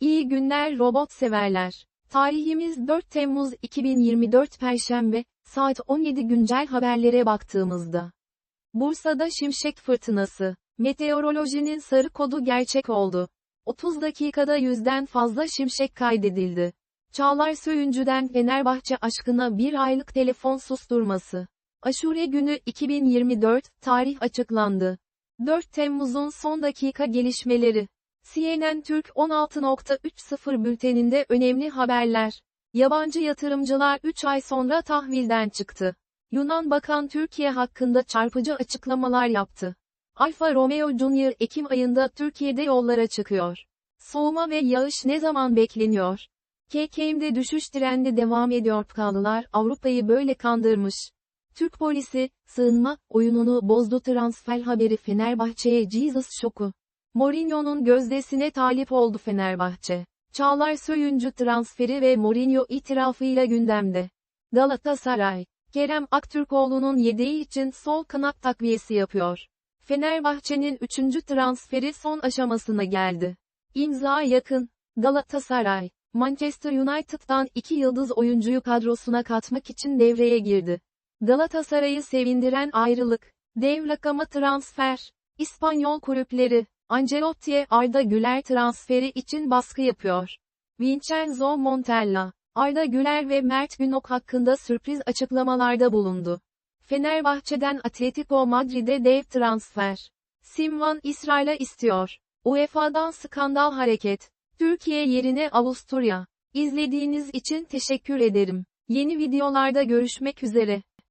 İyi günler robot severler. Tarihimiz 4 Temmuz 2024 Perşembe, saat 17 güncel haberlere baktığımızda. Bursa'da şimşek fırtınası. Meteorolojinin sarı kodu gerçek oldu. 30 dakikada yüzden fazla şimşek kaydedildi. Çağlar Söyüncü'den Fenerbahçe aşkına bir aylık telefon susturması. Aşure günü 2024, tarih açıklandı. 4 Temmuz'un son dakika gelişmeleri. CNN Türk 16.30 bülteninde önemli haberler. Yabancı yatırımcılar 3 ay sonra tahvilden çıktı. Yunan Bakan Türkiye hakkında çarpıcı açıklamalar yaptı. Alfa Romeo Junior Ekim ayında Türkiye'de yollara çıkıyor. Soğuma ve yağış ne zaman bekleniyor? KKM'de düşüş trendi devam ediyor. Pkalılar Avrupa'yı böyle kandırmış. Türk polisi, sığınma, oyununu bozdu transfer haberi Fenerbahçe'ye Jesus şoku. Mourinho'nun gözdesine talip oldu Fenerbahçe. Çağlar Söyüncü transferi ve Mourinho itirafıyla gündemde. Galatasaray, Kerem Aktürkoğlu'nun yedeği için sol kanat takviyesi yapıyor. Fenerbahçe'nin 3. transferi son aşamasına geldi. İmza yakın. Galatasaray, Manchester United'dan iki yıldız oyuncuyu kadrosuna katmak için devreye girdi. Galatasaray'ı sevindiren ayrılık, dev rakama transfer, İspanyol kulüpleri, Ancelotti'ye Arda Güler transferi için baskı yapıyor. Vincenzo Montella, Arda Güler ve Mert Günok hakkında sürpriz açıklamalarda bulundu. Fenerbahçe'den Atletico Madrid'e dev transfer. Simvan İsrail'e istiyor. UEFA'dan skandal hareket. Türkiye yerine Avusturya. İzlediğiniz için teşekkür ederim. Yeni videolarda görüşmek üzere.